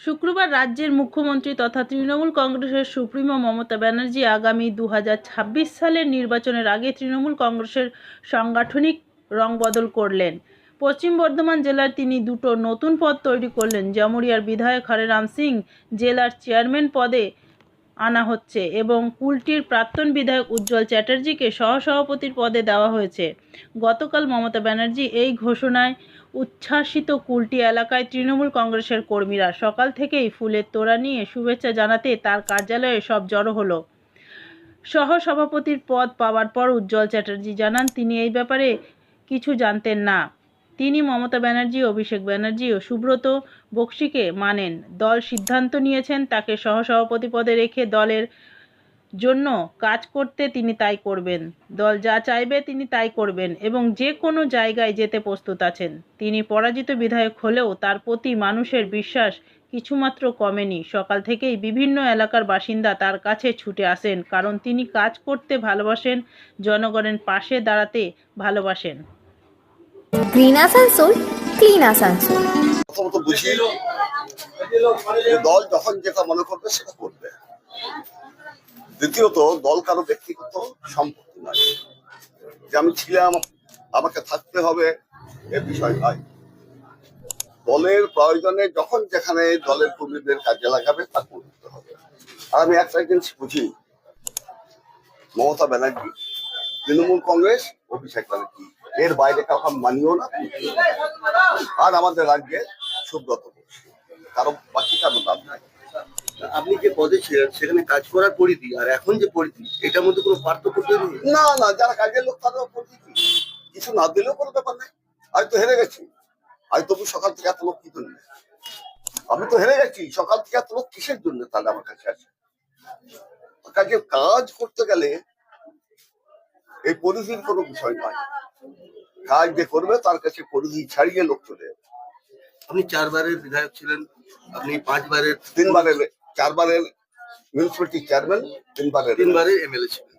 শুক্রবার রাজ্যের মুখ্যমন্ত্রী তথা তৃণমূল কংগ্রেসের সুপ্রিমো মমতা ব্যানার্জি আগামী দু হাজার ছাব্বিশ সালের নির্বাচনের আগে তৃণমূল কংগ্রেসের সাংগঠনিক রং বদল করলেন। পশ্চিম বর্ধমান জেলার তিনি দুটো নতুন পদ তৈরি করলেন। জামুরিয়ার বিধায়ক হরেরাম সিং জেলার চেয়ারম্যান পদে আনা হচ্ছে এবং কুলটির প্রাক্তন বিধায়ক উজ্জ্বল চ্যাটার্জিকে সহসভাপতির পদে দেওয়া হয়েছে। গতকাল মমতা ব্যানার্জি এই ঘোষণায় উচ্ছ্বাসিত কুলটি এলাকায় তৃণমূল কংগ্রেসের কর্মীরা সকাল থেকেই ফুলের তোড়া নিয়ে শুভেচ্ছা জানাতে তার কার্যালয়ে সব জড়ো হলো। সহসভাপতির পদ পাওয়ার পর উজ্জ্বল চ্যাটার্জি জানান, তিনি এই ব্যাপারে কিছু জানতেন না। তিনি মমতা ব্যানার্জি, অভিষেক ব্যানার্জি ও সুব্রত বক্সিকে মানেন। দল সিদ্ধান্ত নিয়েছেন তাকে সহসভাপতি পদে রেখে দলের জন্য কাজ করতে তিনি তাই করবেন। দল যা চাইবে তিনি তাই করবেন এবং যে কোনো জায়গায় যেতে প্রস্তুত আছেন। তিনি পরাজিত বিধায়ক হলেও তার প্রতি মানুষের বিশ্বাস কিছুমাত্র কমেনি। সকাল থেকেই বিভিন্ন এলাকার বাসিন্দা তার কাছে ছুটে আসেন, কারণ তিনি কাজ করতে ভালোবাসেন, জনগণের পাশে দাঁড়াতে ভালোবাসেন। গ্রিন আসানসোল ক্লিন আসানসোল প্রথমত দল যখন যেটা মনে করবে সেটা করবে। দ্বিতীয়ত, দল কারও ব্যক্তিগত সম্পত্তি নয়। যে আমি ছিলাম, আমাকে থাকতে হবে, এ বিষয় নয়। দলের প্রয়োজনে যখন যেখানে দলের কর্মীদের কাজে লাগাবে তা করতে হবে। আর আমি একটা জিনিস বুঝি, মমতা ব্যানার্জি, তৃণমূল কংগ্রেস, অভিষেক ব্যানার্জি। এর বাইরে কাউকে মানিও না। আর আমাদের রাজ্যে সুব্রত কারও বাকি কারও নাম নাই। আপনি যে পদে ছিলেন সেখানে কাজ করার পরিধি আর এখন যে পরিধি এটার মধ্যে কোনো পার্থক্য তৈরি না না যারা কাজের লোক তাদের পরিচিতি কিছু না দিলেও কোনো ব্যাপার নেই। আমি তো হেরে গেছি। আমি তবু সকাল থেকে এত লোক কি জন্য আমি তো হেরে গেছি। সকাল থেকে এত লোক কিসের জন্য তাহলে আমার কাছে আছে? কাজে কাজ করতে গেলে এই পরিধির কোনো বিষয় নয়। কাজ যে করবে তার কাছে পরিধি ছাড়িয়ে লোক চলে আপনি চারবারের বিধায়ক ছিলেন আপনি পাঁচবারের তিনবারের চারবারের মিউনিসিপ্যালিটি চেয়ারম্যান তিনবারের তিনবারের এমএলএ ছিলেন।